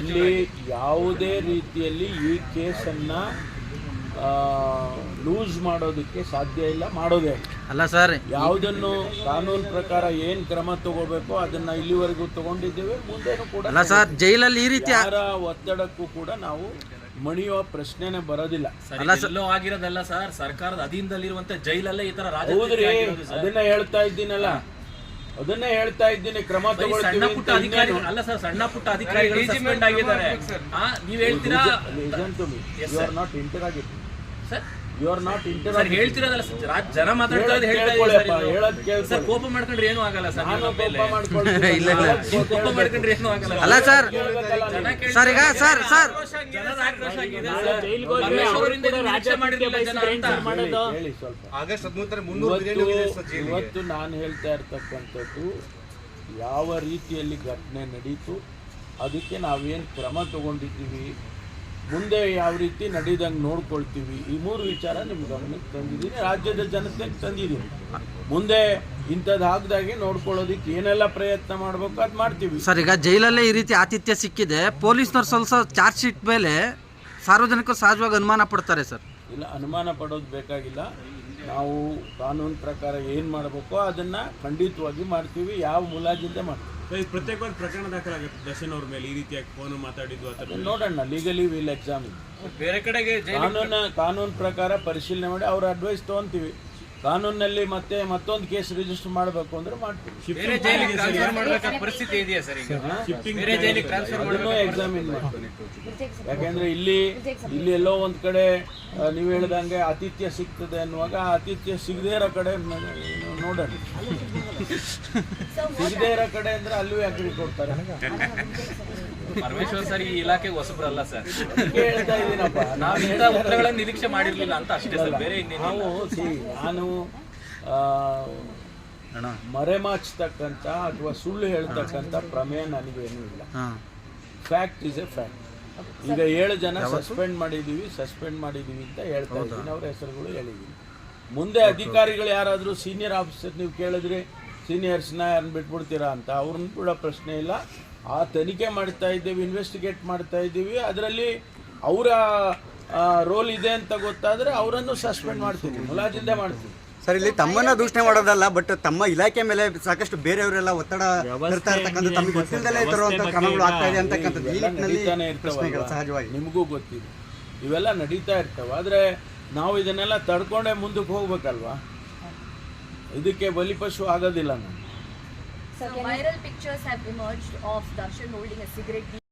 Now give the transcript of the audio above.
ಇಲ್ಲಿ ಯಾವುದೇ ರೀತಿಯಲ್ಲಿ ಈ ಕೇಸನ್ನ ಲೂಸ್ ಮಾಡೋದಕ್ಕೆ ಸಾಧ್ಯ ಇಲ್ಲ ಮಾಡೋದೇ ಅಲ್ಲ ಸರ್ ಯಾವುದನ್ನು ಕಾನೂನು ಪ್ರಕಾರ ಏನು ಕ್ರಮ ತಗೋಬೇಕು ಅದನ್ನ ಇಲ್ಲಿವರೆಗೂ ತಗೊಂಡಿದ್ದೇವೆ ಮುಂದೇನು ಕೂಡ ಅಲ್ಲ ಸರ್ ಜೈಲಲ್ಲಿ ಈ ರೀತಿ ಯಾರ ಒತ್ತಡಕ್ಕೂ ಕೂಡ ನಾವು ಮಣಿಯುವ ಪ್ರಶ್ನೆನೇ ಬರೋದಿಲ್ಲ. ಎಲ್ಲೋ ಆಗಿರೋದಲ್ಲ ಸರ್ ಸರ್ಕಾರದ ಅಧೀನದಲ್ಲಿರುವಂತ ಜೈಲಲ್ಲೇ ಈ ತರ ಅದನ್ನ ಹೇಳ್ತಾ ಇದ್ದೀನಲ್ಲ. ಅದನ್ನೇ ಹೇಳ್ತಾ ಇದ್ದೀನಿ ಕ್ರಮ ಸಣ್ಣ ತಗೊಳ್ತೀವಿ ಪುಟ್ಟ ಅಧಿಕಾರಿ ಅಲ್ಲ ಸರ್ ಸಣ್ಣ ಪುಟ್ಟ ಅಧಿಕಾರಿಗಳು ಸಸ್ಪೆಂಡ್ ಆಗಿದ್ದಾರೆ. ನೀವ್ ಹೇಳ್ತೀರಾ? ನಾಟ್. ಸರ್ not ಸರ್ ಹೇಳ್ತಿರೋದಲ್ಲ ಸರ್, ಜನ ಮಾತಾಡ್ತಾ ಇರೋದು ಹೇಳ್ತಾ ಕೇಳ್ಕೊಳ್ಳಿ ಸರ್ ಕೋಪ ಮಾಡ್ಕೊಂಡ್ರೆ ಏನು ಆಗಲ್ಲ ಸರ್ ಕೋಪ ಮೇಲೆ. ಮಾಡ್ಕೊಳ್ತೀನಿ. ಇಲ್ಲ, ಇಲ್ಲ. ಕೋಪ ಮಾಡ್ಕೊಂಡ್ರೆ ಏನು ಆಗಲ್ಲ ಅಲ್ಲ ಸರ್. ಸರ್ ಈಗ ಸರ್ ಸರ್. ಇವತ್ತು ನಾನು ಹೇಳ್ತಾ ಇರ್ತಕ್ಕಂಥದ್ದು ಯಾವ ರೀತಿಯಲ್ಲಿ ಘಟನೆ ನಡೀತು ಅದಕ್ಕೆ ನಾವೇನು ಕ್ರಮ ತಗೊಂಡಿದ್ದೀವಿ ಮುಂದೆ ಯಾವ ರೀತಿ ನಡೀದಂಗೆ ನೋಡ್ಕೊಳ್ತೀವಿ ಈ ಮೂರು ವಿಚಾರ ನಿಮ್ಮ ಗಮನಕ್ಕೆ ತಂದಿದ್ದೀನಿ ರಾಜ್ಯದ ಜನತೆಗೆ ತಂದಿದ್ದೀನಿ. ಮುಂದೆ ಇಂಥದ್ದು ಆಗ್ದಾಗೆ ನೋಡ್ಕೊಳ್ಳೋದಕ್ಕೆ ಏನೆಲ್ಲ ಪ್ರಯತ್ನ ಮಾಡಬೇಕು ಅದು ಮಾಡ್ತೀವಿ. ಸರ್ ಈಗ ಜೈಲಲ್ಲೇ ಈ ರೀತಿ ಆತಿಥ್ಯ ಸಿಕ್ಕಿದೆ ಪೊಲೀಸ್ನವ್ರು ಸ್ವಲ್ಪ ಚಾರ್ಜ್ ಶೀಟ್ ಮೇಲೆ ಸಾರ್ವಜನಿಕರು ಸಹಜವಾಗಿ ಅನುಮಾನ ಪಡ್ತಾರೆ ಸರ್. ಇಲ್ಲ ಅನುಮಾನ ಪಡೋದು ಬೇಕಾಗಿಲ್ಲ. ನಾವು ಕಾನೂನು ಪ್ರಕಾರ ಏನು ಮಾಡಬೇಕೋ ಅದನ್ನು ಖಂಡಿತವಾಗಿ ಮಾಡ್ತೀವಿ ಯಾವ ಮುಲಾಜಿಂದ ಮಾಡ್ತೀವಿ. ಪ್ರತ್ಯೇಕವಾಗಿ ಪ್ರಕರಣ ದಾಖಲಾಗುತ್ತೆ ದರ್ಶನ್ ಅವ್ರ ಮೇಲೆ ಈ ರೀತಿಯಾಗಿ ಫೋನ್ ಮಾತಾಡಿದ್ದು ಅಥವಾ ನೋಡೋಣ ಲೀಗಲಿ ವಿಲ್ ಎಕ್ಸಾಮ್ ಬೇರೆ ಕಡೆಗೆ ಕಾನೂನ ಕಾನೂನು ಪ್ರಕಾರ ಪರಿಶೀಲನೆ ಮಾಡಿ ಅವ್ರ ಅಡ್ವೈಸ್ ತೊಗೊಂತೀವಿ. ಕಾನೂನಲ್ಲಿ ಮತ್ತೆ ಮತ್ತೊಂದು ಕೇಸ್ ರಿಜಿಸ್ಟರ್ ಮಾಡಬೇಕು ಅಂದ್ರೆ ಮಾಡ್ತೀವಿ. ಬೇರೆ ಜೈಲಿಗೆ ಟ್ರಾನ್ಸ್ಫರ್ ಮಾಡಬೇಕಾದ ಪರಿಸ್ಥಿತಿ ಇದೆಯಾ ಸರ್ ಈಗ? ಬೇರೆ ಜೈಲಿಗೆ ಟ್ರಾನ್ಸ್ಫರ್ ಅದನ್ನು ಎಕ್ಸಾಮಿನ್ ಯಾಕೆಂದ್ರೆ ಇಲ್ಲಿ ಇಲ್ಲಿ ಎಲ್ಲೋ ಒಂದ್ ಕಡೆ ನೀವು ಹೇಳ್ದಂಗೆ ಆತಿಥ್ಯ ಸಿಗ್ತದೆ ಅನ್ನುವಾಗ ಆತಿಥ್ಯ ಸಿಗದೇ ಇರೋ ಕಡೆ ನೋಡೋಣ ಸಿಗದೇ ಇರೋ ಕಡೆ ಅಂದ್ರೆ ಅಲ್ಲೂ ಯಾಕೆ ಕೊಡ್ತಾರೆ? ಪರಮೇಶ್ವರ್ ಸರ್ ಈ ಇಲಾಖೆಗೆ ಹೊಸಬ್ರಲ್ಲ ಸರ್. ನಾವು ಇಂಥ ಉತ್ತರಗಳನ್ನು ನಿರೀಕ್ಷೆ ಮಾಡಿರ್ಲಿಲ್ಲ ಅಂತ ಅಷ್ಟೇ ಸರ್ ಬೇರೆ ನಾವು ನಾನು ಆ, ಅಣ್ಣ. ಮರೆಮಾಚ್ತಕ್ಕಂಥ ಅಥವಾ ಸುಳ್ಳು ಹೇಳ್ತಕ್ಕಂಥ ಪ್ರಮೇಯ ನನಗೇನು ಇಲ್ಲ. ಹಾಂ. ಫ್ಯಾಕ್ಟ್ ಇಸ್ ಎ ಫ್ಯಾಕ್ಟ್ ಈಗ ಏಳು ಜನ ಸಸ್ಪೆಂಡ್ ಮಾಡಿದ್ದೀವಿ ಸಸ್ಪೆಂಡ್ ಮಾಡಿದ್ದೀವಿ ಅಂತ ಹೇಳ್ತಾ ಇದ್ದೀನಿ. ಅವ್ರ ಹೆಸರುಗಳು ಹೇಳಿದ್ದೀನಿ. ಮುಂದೆ ಅಧಿಕಾರಿಗಳು ಯಾರಾದರೂ ಸೀನಿಯರ್ ಆಫೀಸರ್ ನೀವು ಕೇಳಿದ್ರಿ ಸೀನಿಯರ್ಸ್ನ ಯಾರನ್ನ ಬಿಟ್ಬಿಡ್ತೀರಾ ಅಂತ ಅವ್ರನ್ನ ಕೂಡ ಪ್ರಶ್ನೆ ಇಲ್ಲ. ಆ ತನಿಖೆ ಮಾಡ್ತಾ ಇದ್ದೀವಿ ಇನ್ವೆಸ್ಟಿಗೇಟ್ ಮಾಡ್ತಾ ಇದ್ದೀವಿ. ಅದರಲ್ಲಿ ಅವರ ರೋಲ್ ಇದೆ ಅಂತ ಗೊತ್ತಾದರೆ ಅವರನ್ನು ಸಸ್ಪೆಂಡ್ ಮಾಡ್ತೀವಿ ಮುಲಾಜಿಂದ ಮಾಡ್ತೀವಿ. ಸರ್ ಇಲ್ಲಿ ತಮ್ಮನ್ನ ದೂಷಣೆ ಮಾಡೋದಲ್ಲ ಬಟ್ ತಮ್ಮ ಇಲಾಖೆ ಮೇಲೆ ಸಾಕಷ್ಟು ಬೇರೆಯವರೆಲ್ಲ ಒತ್ತಡ ತರ್ತಾ ಇರ್ತಕ್ಕಂಥ ತಮಗೆ ಗೊತ್ತಿಲ್ಲದಲ್ಲೇ ತರುವಂತ ಕ್ರಮಗಳು ಆಗ್ತಾ ಇದೆ ಅಂತಕ್ಕಂಥದ್ದು ಈ ನಿಟ್ಟಿನಲ್ಲಿ ಪ್ರಶ್ನೆಗಳು ಸಹಜವಾಗಿ. ನಿಮಗೂ ಗೊತ್ತಿದೆ. ಇವೆಲ್ಲ ನಡೀತಾ ಇರ್ತವೆ. ಆದರೆ ನಾವು ಇದನ್ನೆಲ್ಲ ತಡ್ಕೊಂಡೇ ಮುಂದಕ್ಕೆ ಹೋಗ್ಬೇಕಲ್ವಾ? ಇದಕ್ಕೆ ಬಲಿಪಶು ಆಗೋದಿಲ್ಲ ನಾವು So viral pictures have emerged of Darshan holding a cigarette